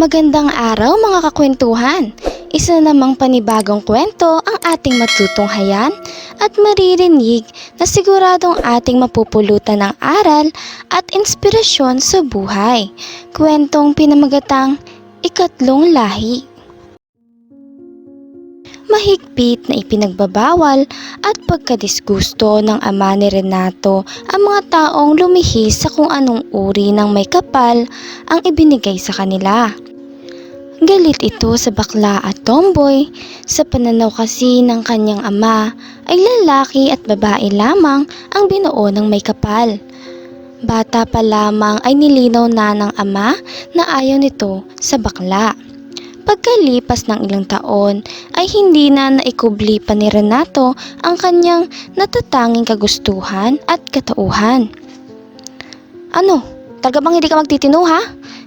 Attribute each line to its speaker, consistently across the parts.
Speaker 1: Magandang araw mga kakwentuhan! Isa na namang panibagong kwento ang ating matutunghayan at maririnig na siguradong ating mapupulutan ng aral at inspirasyon sa buhay. Kwentong pinamagatang Ikatlong Lahi. Mahigpit na ipinagbabawal at pagkadisgusto ng ama ni Renato ang mga taong lumihis sa kung anong uri ng may kapal ang ibinigay sa kanila. Galit ito sa bakla at tomboy, sa pananaw kasi ng kanyang ama ay lalaki at babae lamang ang binuo ng may kapal. Bata pa lamang ay nilinaw na ng ama na ayaw nito sa bakla. Pagkalipas ng ilang taon ay hindi na naikubli pa ni Renato ang kanyang natatanging kagustuhan at katauhan. Ano? Talaga bang hindi ka magtitino ha?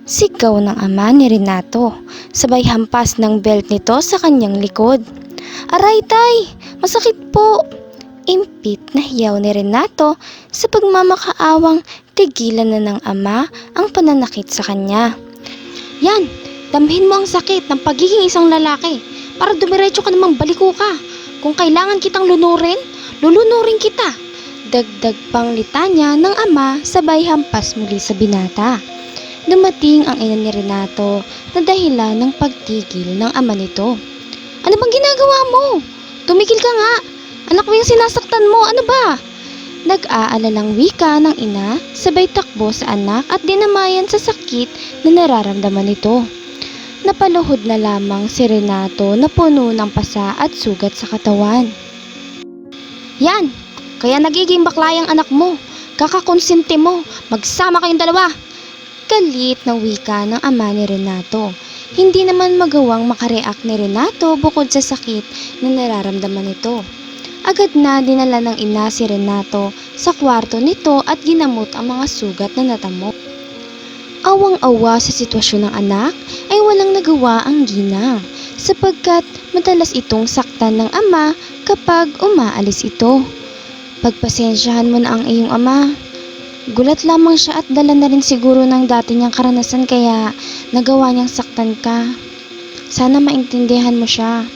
Speaker 1: Sigaw ng ama ni Renato, sabay hampas ng belt nito sa kanyang likod. Aray tay, masakit po! Impit na hiyaw ni Renato sa pagmamakaawang tigilan na ng ama ang pananakit sa kanya. Yan, damhin mo ang sakit ng pagiging isang lalaki para dumiretso ka namang baliko ka. Kung kailangan kitang lunurin, lulunurin kita. Dagdag pang litanya ng ama sabay hampas muli sa binata. Dumating ang ina ni Renato na dahilan ng pagtigil ng ama nito. Ano bang ginagawa mo? Tumigil ka nga! Anak mo yung sinasaktan mo, ano ba? Nag-aalalang wika ng ina, sabay takbo sa anak at dinamayan sa sakit na nararamdaman nito. Napaluhod na lamang si Renato na puno ng pasa at sugat sa katawan. Yan! Kaya nagiging baklayang anak mo. Kakakonsente mo. Magsama kayong dalawa. Galit na wika ng ama ni Renato. Hindi naman magawang makareact ni Renato bukod sa sakit na nararamdaman nito. Agad na dinala ng ina si Renato sa kwarto nito at ginamot ang mga sugat na natamo. Awang-awa sa sitwasyon ng anak ay walang nagawa ang ginang sapagkat madalas itong saktan ng ama kapag umaalis ito. Pagpasensyahan mo na ang iyong ama. Gulat lamang siya at dala na rin siguro ng dati niyang karanasan kaya nagawa niyang saktan ka. Sana maintindihan mo siya.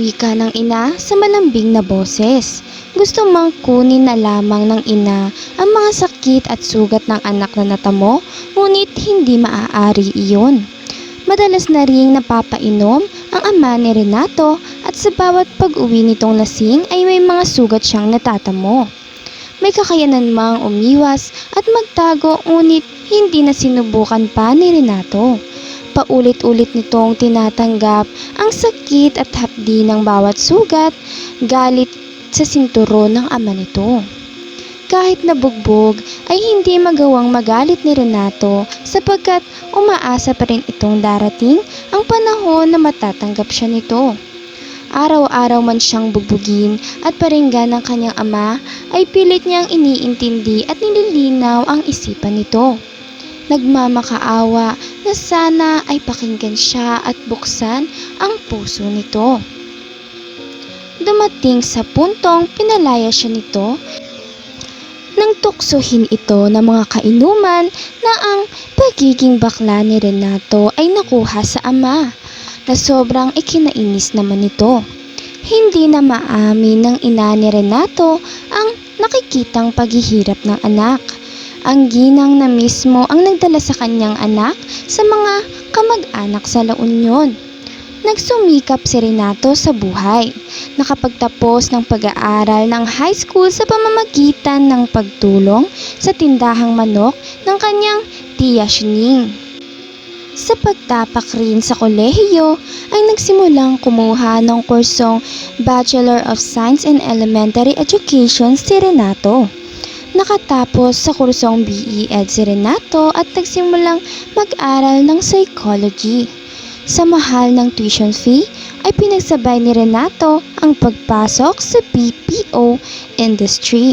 Speaker 1: Wika ng ina sa malambing na boses. Gusto mang kunin na lamang ng ina ang mga sakit at sugat ng anak na natamo, ngunit hindi maaari iyon. Madalas na ring napapainom ang ama ni Renato at sa bawat pag-uwi nitong lasing ay may mga sugat siyang natatamo. May kakayanan mang umiwas at magtago ngunit hindi na sinubukan pa ni Renato. Paulit-ulit nitong tinatanggap ang sakit at hapdi ng bawat sugat, galit sa sinturon ng ama nito. Kahit nabugbog ay hindi magawang magalit ni Renato sapagkat umaasa pa rin itong darating ang panahon na matatanggap siya nito. Araw-araw man siyang bugbugin at paringgan ng kanyang ama ay pilit niyang iniintindi at nililinaw ang isipan nito. Nagmamakaawa na sana ay pakinggan siya at buksan ang puso nito. Dumating sa puntong pinalaya siya nito nang tuksohin ito ng mga kainuman na ang pagiging bakla ni Renato ay nakuha sa ama na sobrang ikinainis naman nito. Hindi na maamin ng ina ni Renato ang nakikitang paghihirap ng anak. Ang ginang na mismo ang nagdala sa kanyang anak sa mga kamag-anak sa La Union. Nagsumikap si Renato sa buhay. Nakapagtapos ng pag-aaral ng high school sa pamamagitan ng pagtulong sa tindahang manok ng kanyang tiya Shining. Sa pagtapak rin sa kolehiyo ay nagsimulang kumuha ng kursong Bachelor of Science in Elementary Education si Renato. Nakatapos sa kursong BE Ed si Renato at nagsimulang mag-aral ng psychology. Sa mahal ng tuition fee ay pinagsabay ni Renato ang pagpasok sa BPO industry.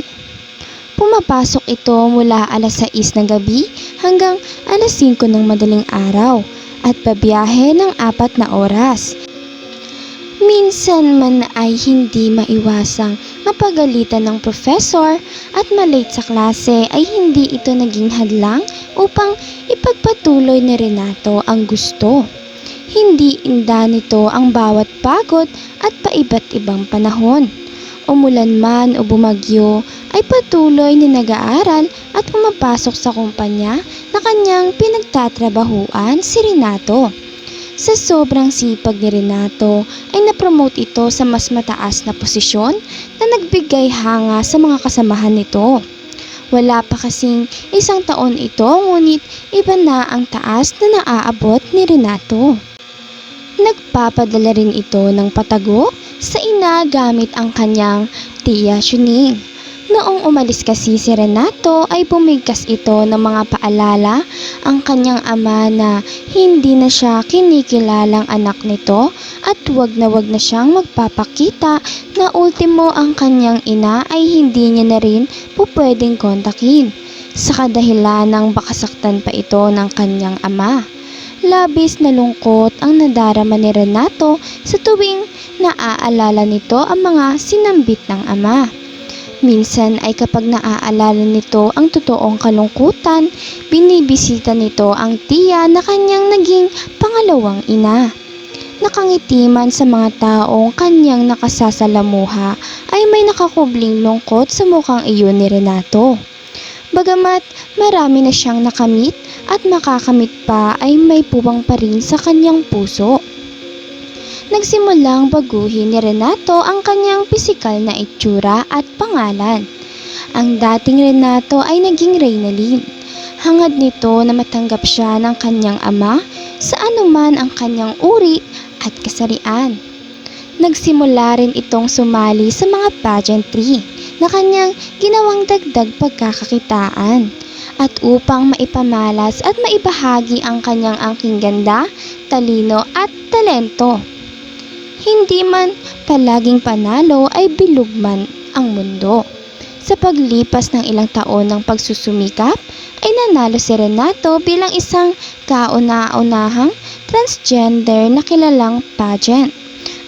Speaker 1: Pumapasok ito mula alas 6 ng gabi hanggang alas 5 ng madaling araw at pabiyahe ng apat na oras. Minsan man ay hindi maiwasang mapagalitan ng professor at malate sa klase ay hindi ito naging hadlang upang ipagpatuloy ni Renato ang gusto. Hindi inda nito ang bawat pagod at paiba't ibang panahon. Umulan man o bumagyo ay patuloy na nag-aaral at pumapasok sa kumpanya na kanyang pinagtatrabahuan si Renato. Sa sobrang sipag ni Renato ay napromote ito sa mas mataas na posisyon na nagbigay hanga sa mga kasamahan nito. Wala pa kasing isang taon ito ngunit iba na ang taas na naaabot ni Renato. Nagpapadala rin ito ng patago sa ina gamit ang kanyang tiya Shuning. Noong umalis kasi si Renato ay bumigkas ito ng mga paalala ang kanyang ama na hindi na siya kinikilalang anak nito at wag na wag na siyang magpapakita na ultimo ang kanyang ina ay hindi niya na rin po pwedeng kontakin sa kadahilan ng bakasaktan pa ito ng kanyang ama. Labis na lungkot ang nadarama ni Renato sa tuwing naaalala nito ang mga sinambit ng ama. Minsan ay kapag naaalala nito ang totoong kalungkutan, binibisita nito ang tiya na kanyang naging pangalawang ina. Nakangiti man sa mga taong kanyang nakasasalamuha ay may nakakubling lungkot sa mukhang iyon ni Renato. Bagamat marami na siyang nakamit at makakamit pa ay may puwang pa rin sa kanyang puso. Nagsimulang baguhin ni Renato ang kanyang pisikal na itsura at pangalan. Ang dating Renato ay naging Reynalyn. Hangad nito na matanggap siya ng kanyang ama sa anuman ang kanyang uri at kasarian. Nagsimula rin itong sumali sa mga pageantry na kanyang ginawang dagdag pagkakakitaan at upang maipamalas at maibahagi ang kanyang angking ganda, talino at talento. Hindi man palaging panalo ay bilog man ang mundo. Sa paglipas ng ilang taon ng pagsusumikap, ay nanalo si Renato bilang isang kauna-unahang transgender na kilalang pageant,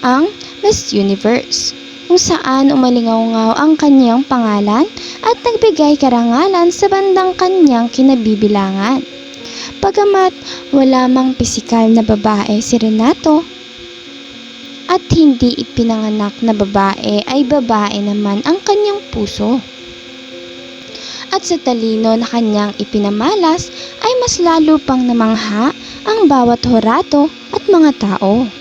Speaker 1: ang Miss Universe, kung saan umalingaw ang kanyang pangalan at nagbigay karangalan sa bandang kanyang kinabibilangan. Pagamat wala mang pisikal na babae si Renato, at hindi ipinanganak na babae ay babae naman ang kanyang puso. At sa talino na kanyang ipinamalas ay mas lalo pang namangha ang bawat horato at mga tao.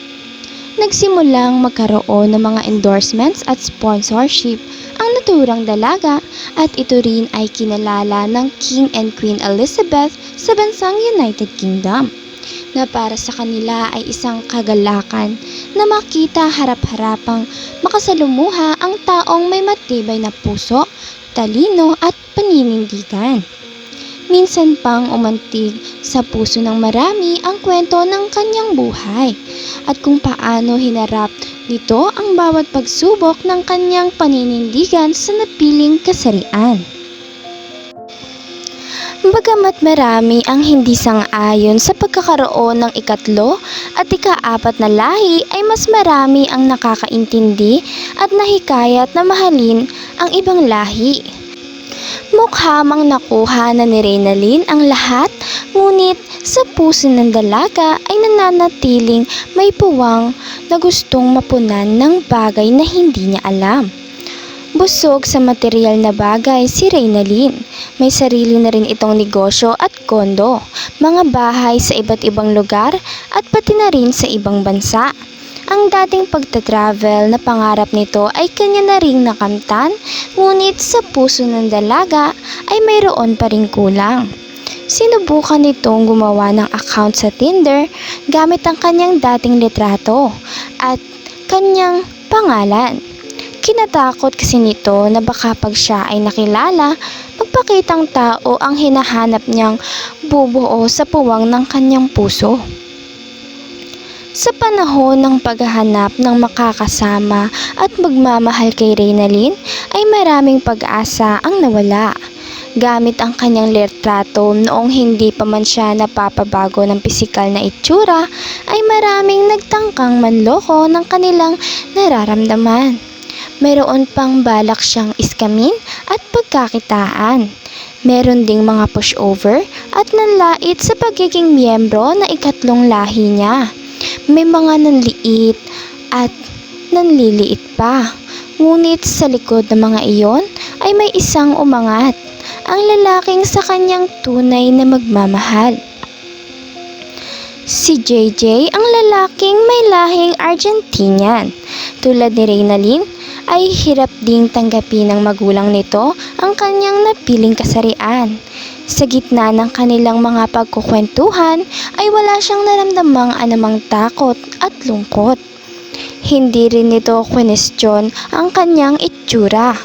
Speaker 1: Nagsimulang magkaroon ng mga endorsements at sponsorship ang naturang dalaga at ito rin ay kinalala ng King and Queen Elizabeth sa bansang United Kingdom na para sa kanila ay isang kagalakan na makita harap-harapang makasalumuha ang taong may matibay na puso, talino at paninindigan. Minsan pang umantig sa puso ng marami ang kwento ng kanyang buhay at kung paano hinarap nito ang bawat pagsubok ng kanyang paninindigan sa napiling kasarian. Bagamat marami ang hindi sang-ayon sa pagkakaroon ng ikatlo at ikaapat na lahi ay mas marami ang nakakaintindi at nahikayat na mahalin ang ibang lahi. Mukhamang nakuha na ni Reynalyn ang lahat, ngunit sa puso ng dalaga ay nananatiling may puwang na gustong mapunan ng bagay na hindi niya alam. Busog sa material na bagay si Reynalyn. May sarili na rin itong negosyo at kondo, mga bahay sa iba't ibang lugar at pati na rin sa ibang bansa. Ang dating pagta-travel na pangarap nito ay kanya na ring nakamtan, ngunit sa puso ng dalaga ay mayroon pa ring kulang. Sinubukan nitong gumawa ng account sa Tinder gamit ang kanyang dating litrato at kanyang pangalan. Kinatakot kasi nito na baka pag siya ay nakilala, magpakitang tao ang hinahanap niyang bubuo sa puwang ng kanyang puso. Sa panahon ng paghahanap ng makakasama at magmamahal kay Reynalyn ay maraming pag-asa ang nawala. gamit ang kanyang litrato noong hindi pa man siya napapabago ng pisikal na itsura ay maraming nagtangkang manloko ng kanilang nararamdaman. Mayroon pang balak siyang iskamin at pagkakitaan. Meron ding mga pushover at nanlait sa pagiging miyembro na ikatlong lahi niya. May mga nanliit at nanliliit pa. Ngunit sa likod ng mga iyon ay may isang umangat, ang lalaking sa kanyang tunay na magmamahal. Si JJ ang lalaking may lahing Argentinian. Tulad ni Reynalyn, ay hirap ding tanggapin ng magulang nito ang kanyang napiling kasarian. Sa gitna ng kanilang mga pagkukwentuhan ay wala siyang naramdamang anumang takot at lungkot. Hindi rin nito kwenestyon ang kanyang itsura.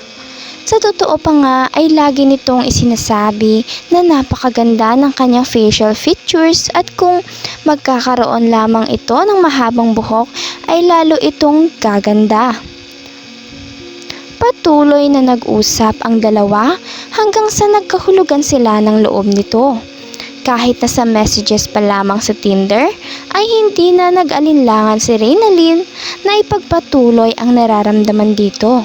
Speaker 1: Sa totoo pa nga ay lagi nitong isinasabi na napakaganda ng kanyang facial features at kung magkakaroon lamang ito ng mahabang buhok ay lalo itong gaganda. Patuloy na nag-usap ang dalawa hanggang sa nagkahulugan sila ng loob nito. Kahit na sa messages pa lamang sa Tinder, ay hindi na nag-alinlangan si Reynalyn na ipagpatuloy ang nararamdaman dito.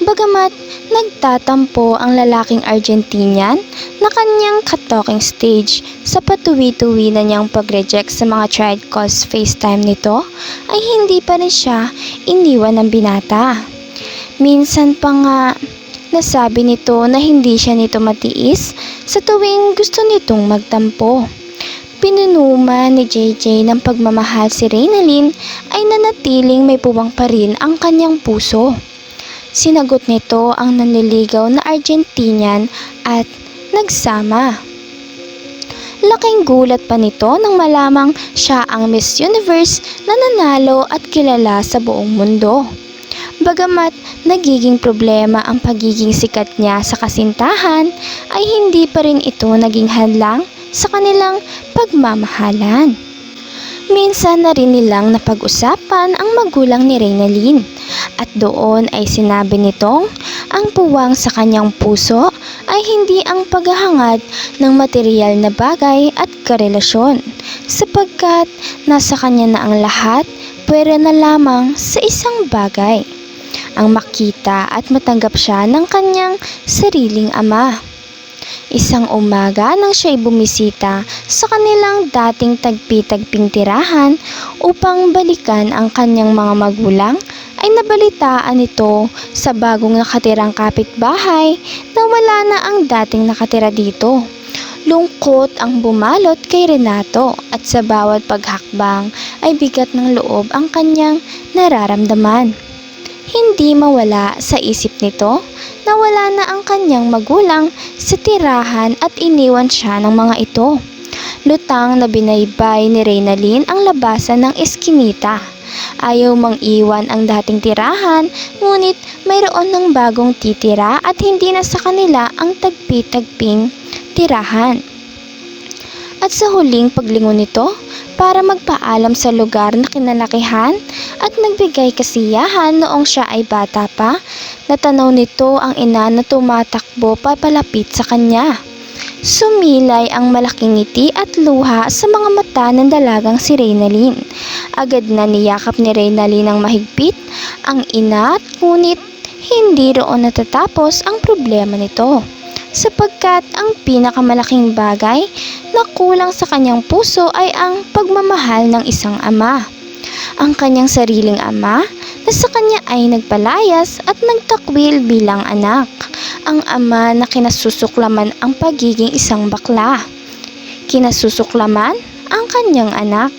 Speaker 1: Bagamat nagtatampo ang lalaking Argentinian na kanyang katalking stage sa patuwi-tuwi na niyang pag-reject sa mga tried calls FaceTime nito, ay hindi pa rin siya iniwan ng binata. Minsan pa nga nasabi nito na hindi siya nito matiis sa tuwing gusto nitong magtampo. Pinunuma ni JJ ng pagmamahal si Reynalyn ay nanatiling may puwang pa rin ang kanyang puso. Sinagot nito ang nanliligaw na Argentinian at nagsama. Laking gulat pa nito nang malamang siya ang Miss Universe na nanalo at kilala sa buong mundo. Bagamat nagiging problema ang pagiging sikat niya sa kasintahan, ay hindi pa rin ito naging hadlang sa kanilang pagmamahalan. Minsan na rin nilang napag-usapan ang magulang ni Reynalyn at doon ay sinabi nitong ang puwang sa kanyang puso ay hindi ang paghahangad ng material na bagay at karelasyon sapagkat nasa kanya na ang lahat pwera na lamang sa isang bagay ang makita at matanggap siya ng kanyang sariling ama. Isang umaga nang siya'y bumisita sa kanilang dating tagpi-tagping tirahan upang balikan ang kanyang mga magulang ay nabalitaan ito sa bagong nakatirang kapitbahay na wala na ang dating nakatira dito. Lungkot ang bumalot kay Renato at sa bawat paghakbang ay bigat ng loob ang kanyang nararamdaman. Hindi mawala sa isip nito na wala na ang kanyang magulang sa tirahan at iniwan siya ng mga ito. Lutang na binaybay ni Reynalyn ang labasan ng eskinita. Ayaw mang iwan ang dating tirahan, ngunit mayroon ng bagong titira at hindi na sa kanila ang tagpi-tagping tirahan. At sa huling paglingon nito, para magpaalam sa lugar na kinalakihan at nagbigay kasiyahan noong siya ay bata pa, natanaw nito ang ina na tumatakbo papalapit sa kanya. Sumilay ang malaking ngiti at luha sa mga mata ng dalagang si Reynalyn. Agad na niyakap ni Reynalyn ng mahigpit ang ina at ngunit hindi roon natatapos ang problema nito sapagkat ang pinakamalaking bagay na kulang sa kanyang puso ay ang pagmamahal ng isang ama. Ang kanyang sariling ama na sa kanya ay nagpalayas at nagtakwil bilang anak. Ang ama na kinasusuklaman ang pagiging isang bakla. Kinasusuklaman ang kanyang anak.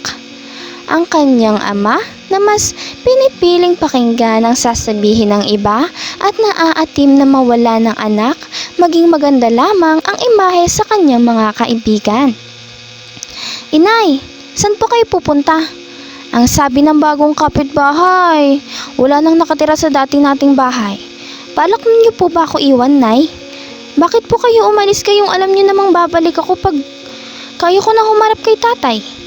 Speaker 1: Ang kanyang ama na mas pinipiling pakinggan ang sasabihin ng iba at naaatim na mawala ng anak maging maganda lamang ang imahe sa kanyang mga kaibigan. Inay, saan po kayo pupunta? Ang sabi ng bagong kapitbahay, wala nang nakatira sa dating nating bahay. Balak ninyo po ba ako iwan, Nay? Bakit po kayo umalis kayong alam niyo namang babalik ako pag kayo ko na humarap kay tatay?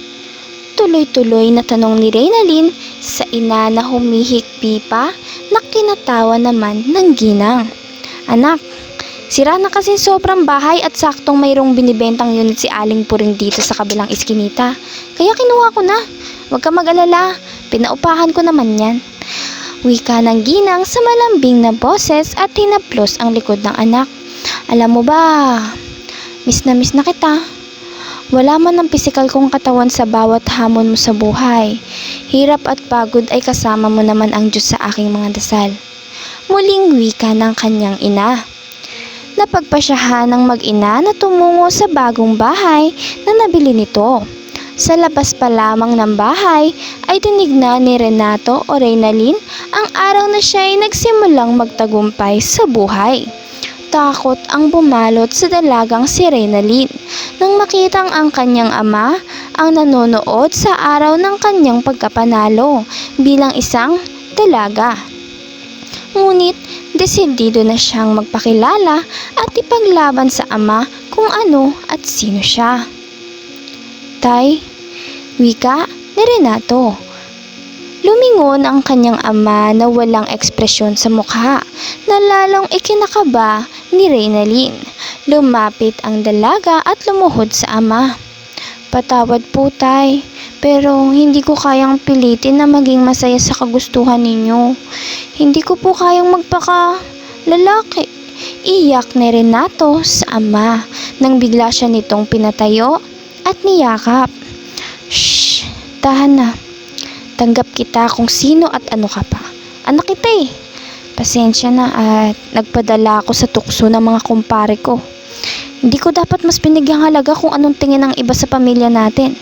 Speaker 1: Tuloy-tuloy na tanong ni Reynalyn sa ina na humihikpi pa na kinatawa naman ng ginang. Anak, Sira na kasi sobrang bahay at saktong mayroong binibentang unit si Aling Puring dito sa kabilang iskinita. Kaya kinuha ko na. Huwag ka mag-alala, pinaupahan ko naman yan. Wika ng ginang sa malambing na boses at tinaplos ang likod ng anak. Alam mo ba, miss na miss na kita. Wala man ang pisikal kong katawan sa bawat hamon mo sa buhay. Hirap at pagod ay kasama mo naman ang Diyos sa aking mga dasal. Muling wika ng kanyang ina. Napagpasyahan ng mag-ina na tumungo sa bagong bahay na nabili nito. Sa labas pa lamang ng bahay ay tinignan ni Renato o Reynalyn ang araw na siya ay nagsimulang magtagumpay sa buhay. Takot ang bumalot sa dalagang si Reynalyn nang makitang ang kanyang ama ang nanonood sa araw ng kanyang pagkapanalo bilang isang dalaga. Ngunit desidido na siyang magpakilala at ipaglaban sa ama kung ano at sino siya. Tay, wika ni Renato. Lumingon ang kanyang ama na walang ekspresyon sa mukha na lalong ikinakaba ni Reynalyn. Lumapit ang dalaga at lumuhod sa ama. Patawad po tay, pero hindi ko kayang pilitin na maging masaya sa kagustuhan ninyo. Hindi ko po kayang magpaka lalaki. Iyak ni Renato sa ama nang bigla siya nitong pinatayo at niyakap. Shh, tahan na. Tanggap kita kung sino at ano ka pa. Anak kita eh. Pasensya na at nagpadala ako sa tukso ng mga kumpare ko. Hindi ko dapat mas binigyang halaga kung anong tingin ng iba sa pamilya natin.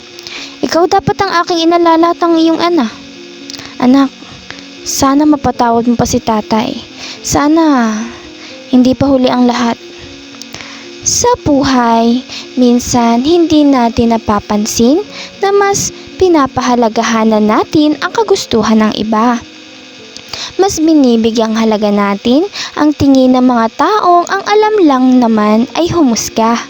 Speaker 1: Ikaw dapat ang aking inalalat ang iyong ana. Anak, sana mapatawad mo pa si tatay. Sana hindi pa huli ang lahat. Sa buhay, minsan hindi natin napapansin na mas pinapahalagahan na natin ang kagustuhan ng iba. Mas binibigyang halaga natin ang tingin ng mga taong ang alam lang naman ay humusga.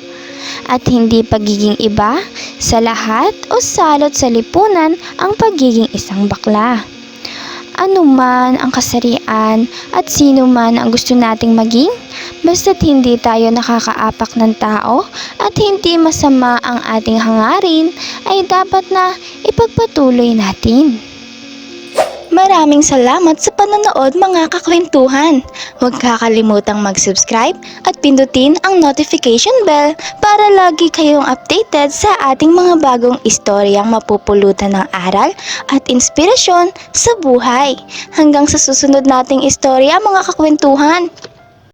Speaker 1: At hindi pagiging iba sa lahat o salot sa lipunan ang pagiging isang bakla. Ano man ang kasarian at sino man ang gusto nating maging, basta't hindi tayo nakakaapak ng tao at hindi masama ang ating hangarin, ay dapat na ipagpatuloy natin. Maraming salamat sa panonood mga kakwentuhan. Huwag kakalimutang mag-subscribe at pindutin ang notification bell para lagi kayong updated sa ating mga bagong istoryang mapupulutan ng aral at inspirasyon sa buhay. Hanggang sa susunod nating istorya mga kakwentuhan.